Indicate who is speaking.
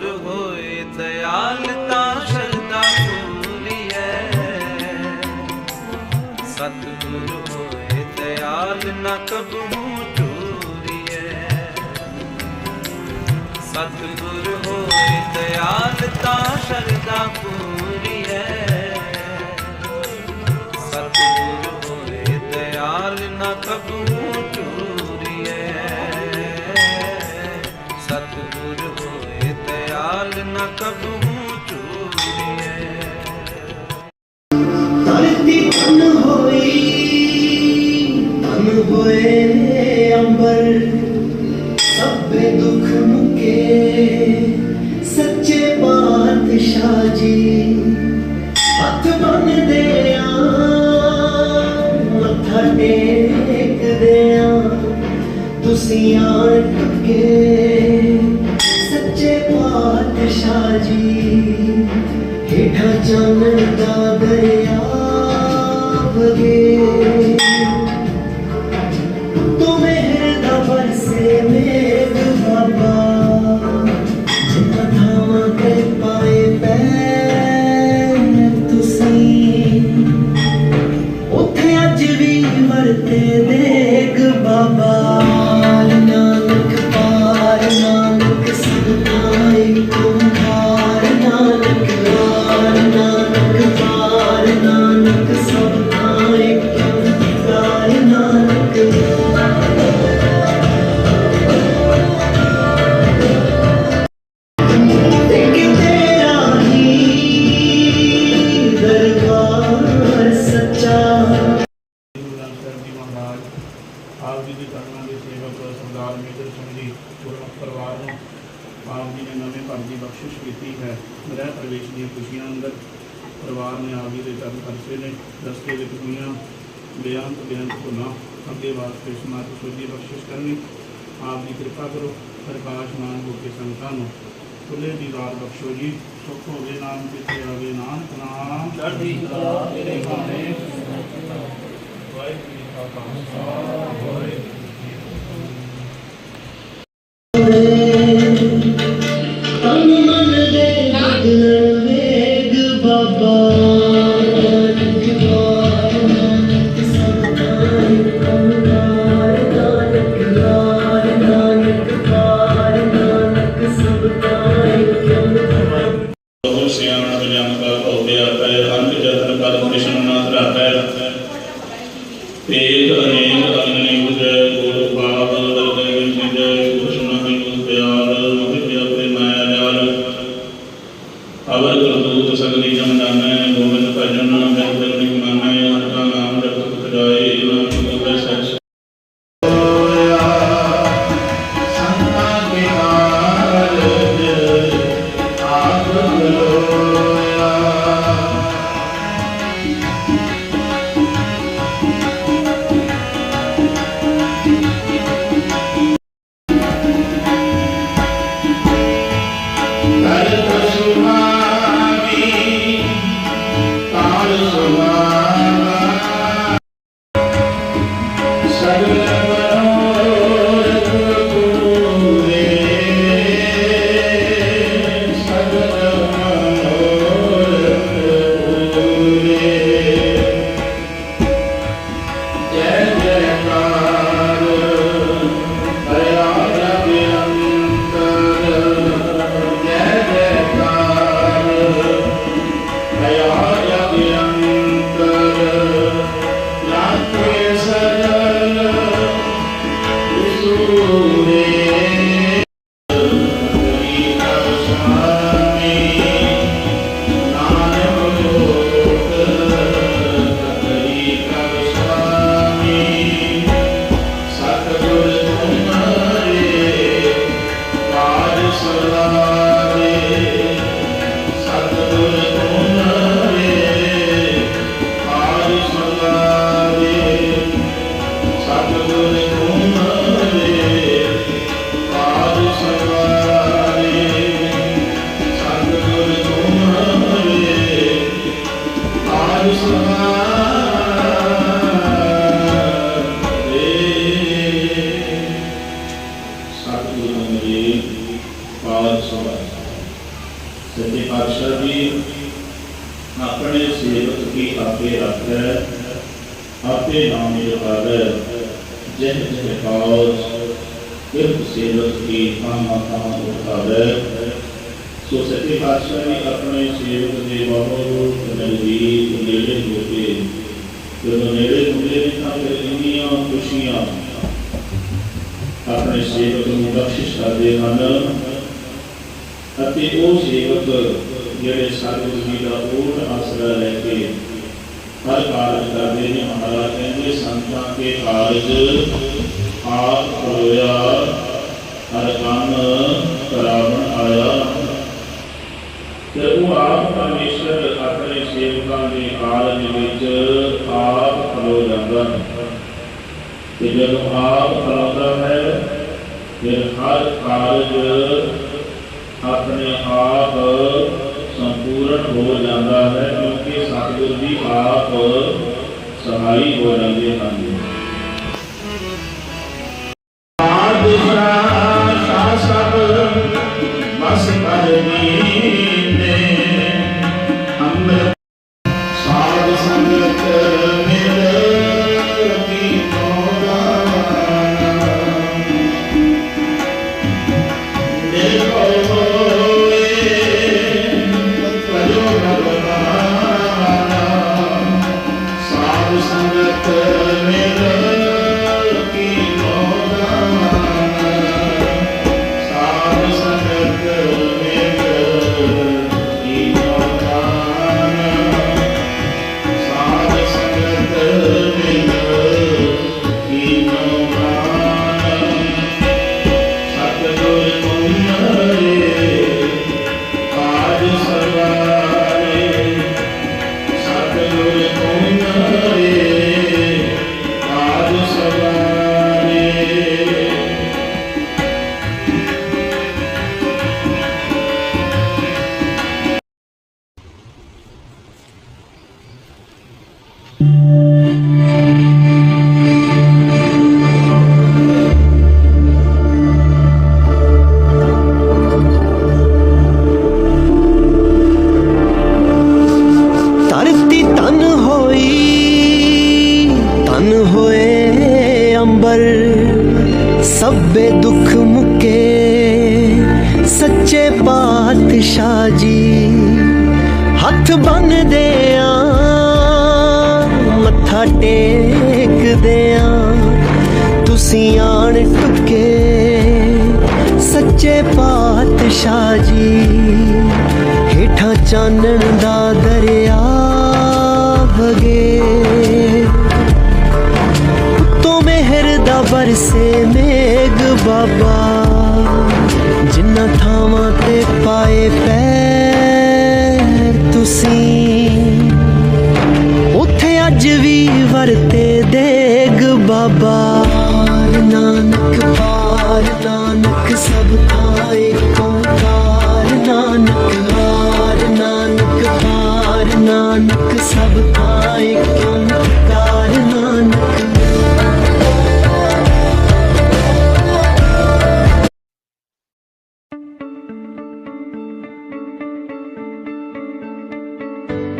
Speaker 1: ਸਤਿਗੁਰ ਹੋਏ ਦਿਆਲ ਤਾਂ ਸ਼ਰਧਾ ਪੂਰੀ ਹੈ ਸਤਿਗੁਰ ਹੋਏ ਦਿਆਲ ਨਾ ਕਬਹੂ ਚੂਰੀਐ ਸਤਿਗੁਰ ਹੋਏ ਦਿਆਲ ਤਾਂ ਸ਼ਰਧਾ ਪੂਰੀ ਦਇਆਲ ਨਾ
Speaker 2: ਧਰਤੀ ਧਨ ਹੋਈ ਧਨ ਹੋਏ ਅੰਬਰ। ਸਭੇ ਦੁੱਖ ਮੁਕੇ, ਸੱਚੇ ਪਾਤਸ਼ਾਹ ਜੀ। ਹੱਥ ਬੰਨਦੇ ਆ, ਮੱਥਾ ਟੇਕਦੇ ਆ। ਤੁਸੀਂ ਆਣ ਟੁਕੇ ਪਾਤਸ਼ਾਹ ਜੀ ਹੇਠਾਂ ਚੰਨ ਦਾ
Speaker 3: ਨਵੇਂ ਘਰ ਦੀ ਬਖਸ਼ਿਸ਼ ਕੀਤੀ ਹੈ ਗ੍ਰਹਿ ਪ੍ਰਵੇਸ਼ ਦੀਆਂ ਖੁਸ਼ੀਆਂ ਅੰਦਰ ਪਰਿਵਾਰ ਨੇ ਆਪ ਦੇ ਚਰਨ ਖਰਚੇ ਨੇ, ਰਸਤੇ ਵਿੱਚ ਹੋਈਆਂ ਬੇਅੰਤ ਬੇਅੰਤ ਭੁੱਲਾਂ ਅੱਗੇ ਵਾਸਤੇ ਸਮਾਤ ਸੁਝੀ ਬਖਸ਼ਿਸ਼ ਕਰਨੀ। ਆਪ ਦੀ ਕਿਰਪਾ ਕਰੋ ਪ੍ਰਕਾਸ਼ਮਾਨ ਹੋ ਕੇ ਸੰਤਾਂ ਨੂੰ। ਖੁੱਲੇ ਦੀਦਾਰ ਬਖਸ਼ੋ ਜੀ। ਸੁਖ ਹੋਵੇ ਨਾਮ ਕਿਤੇ ਆਵੇ ਨਾਨਕ ਨਾਮ। ਚੜ੍ਹਦੀ ਕਲਾ ਤੇਰੇ ਭਾਣੇ ਵਾਹਿਗੁਰੂ ਜੀ ਕਾ ਖਾਲਸਾ, ਵਾਹਿਗੁਰੂ
Speaker 2: Pedro. ਪਾਰ
Speaker 3: ਸਲਾਰੇ ਸਤਿਗੁਰੂ ਮੇਰੇ ਪਾਵਨ ਸਭਾ ਸੱਚੇ ਪਾਤਸ਼ਾਹ ਜੀ ਸੱਚੇ ਪਾਤਸ਼ਾਹ ਜੀ ਆਪਣੇ ਸੇਵਕ ਦੇ ਬਹੁਤ ਨਜ਼ਦੀਕ ਨੇੜੇ ਹੋ ਕੇ ਜਦੋਂ ਨੇੜੇ ਹੁੰਦੇ ਨੇ ਤਾਂ ਫਿਰ ਇੰਨੀਆਂ ਖੁਸ਼ੀਆਂ ਆਪਣੇ ਸੇਵਕ ਨੂੰ ਬਖਸ਼ਿਸ਼ ਕਰਦੇ ਹਨ। ਅਤੇ ਉਹ ਸੇਵਕ ਜਿਹੜੇ ਸਤਿਗੁਰੂ ਜੀ ਦਾ ਓਟ ਆਸਰਾ ਲੈ ਕੇ ਹਰ ਕਾਰਜ ਕਰਦੇ ਨੇ, ਮਹਾਰਾਜ ਕਹਿੰਦੇ, ਸੰਤਾਂ ਕੇ ਕਾਰਜ ਆਪ ਹੋਇਆ ਹਰ ਕੰਮ ਕਰਾਵਣ ਆਇਆ ਤੇ ਉਹ ਆਪ ਪਰਮੇਸ਼ਰ ਆਪਣੇ ਸੇਵਕਾਂ ਦੇ ਕਾਰਜ ਵਿੱਚ ਆਪ ਖਲੋ ਜਾਂਦਾ ਹੈ ਤੇ ਜਦੋਂ ਆਪ ਖਲੋਦਾ ਹੈ ਫਿਰ ਹਰ ਕਾਰਜ ਆਪਣੇ ਆਪ ਸੰਪੂਰਨ ਹੋ ਜਾਂਦਾ ਹੈ ਕਿਉਂਕਿ ਸਤਿਗੁਰ ਜੀ ਆਪ ਸਹਾਈ ਹੋ ਜਾਂਦੇ ਹਨ। ਸਭੇ ਦੁੱਖ
Speaker 2: ਮੁਕੇ, ਸੱਚੇ ਪਾਤਸ਼ਾਹ ਜੀ। ਹੱਥ ਬੰਨਦੇ ਆ, ਮੱਥਾ ਟੇਕਦੇ ਆ। ਤੁਸੀਂ ਆਣ ਟੁਕੇ ਸੱਚੇ ਪਾਤਸ਼ਾਹ ਜੀ। ਹੇਠਾਂ ਚਾਨਣ ਦਾ ਦਰਿਆ ਵਗੇ। ਬਰਸੇ ਮੇਘ ਬਾਬਾ ਜਿੰਨਾ ਥਾਵਾਂ